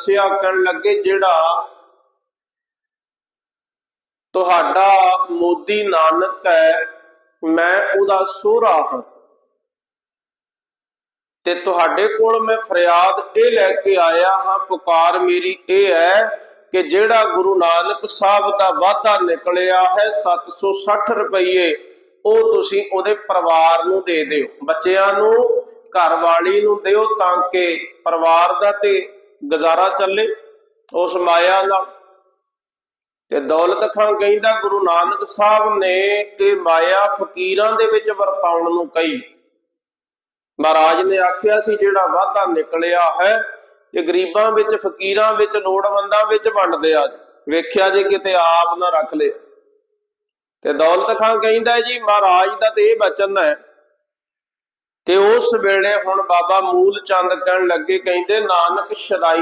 ਦੱਸਿਆ ਕਰਨ ਲੱਗੇ, ਜਿਹੜਾ ਤੁਹਾਡਾ ਮੋਦੀ ਨਾਨਕ ਹੈ, ਮੈਂ ਉਹਦਾ ਸੋਹਰਾ ਹਾਂ। ਤੇ ਤੁਹਾਡੇ ਕੋਲ ਮੈਂ ਫਰਿਆਦ ਇਹ ਲੈ ਕੇ ਆਇਆ ਹਾਂ, ਪੁਕਾਰ ਮੇਰੀ ਇਹ ਹੈ ਕਿ ਜਿਹੜਾ ਗੁਰੂ ਨਾਨਕ ਸਾਹਿਬ ਦਾ ਵਾਅਦਾ ਨਿਕਲਿਆ ਹੈ 760 ਰੁਪਏ ਉਹ ਤੁਸੀਂ ਉਹਦੇ ਪਰਿਵਾਰ ਨੂੰ ਦੇ ਦਿਓ। ਬੱਚਿਆਂ ਨੂੰ ਘਰ ਵਾਲੀ ਨੂੰ ਦਿਓ ਤਾਂ ਕਿ ਪਰਿਵਾਰ ਦਾ ਤੇ ਗੁਜ਼ਾਰਾ ਚੱਲੇ, ਉਸ ਮਾਇਆ ਨਾਲ ਤੇ ਦੌਲਤ ਖਾਨ ਕਹਿੰਦਾ, ਗੁਰੂ ਨਾਨਕ ਸਾਹਿਬ ਨੇ ਇਹ ਮਾਇਆ ਫਕੀਰਾਂ ਦੇ ਵਿੱਚ ਵਰਤਾਉਣ ਨੂੰ ਕਹੀ। ਮਹਾਰਾਜ ਨੇ ਆਖਿਆ ਸੀ, ਜਿਹੜਾ ਵਾਧਾ ਨਿਕਲਿਆ ਹੈ, ਇਹ ਗਰੀਬਾਂ ਵਿੱਚ, ਫਕੀਰਾਂ ਵਿੱਚ, ਲੋੜਵੰਦਾਂ ਵਿੱਚ ਵੰਡਦੇ ਆ। ਵੇਖਿਆ ਜੇ ਕਿਤੇ ਆਪ ਨਾ ਰੱਖ ਲਿਆ ਤੇ ਦੌਲਤ ਖਾਨ ਕਹਿੰਦਾ ਜੀ, ਮਹਾਰਾਜ ਦਾ ਤੇ ਇਹ ਬਚਨ ਹੈ ਕਿ ਉਸ ਵੇਲੇ ਹੁਣ ਬਾਬਾ ਮੂਲ ਚੰਦ ਕਹਿਣ ਲੱਗੇ ਕਹਿੰਦੇ ਨਾਨਕ ਸ਼ਦਾਈ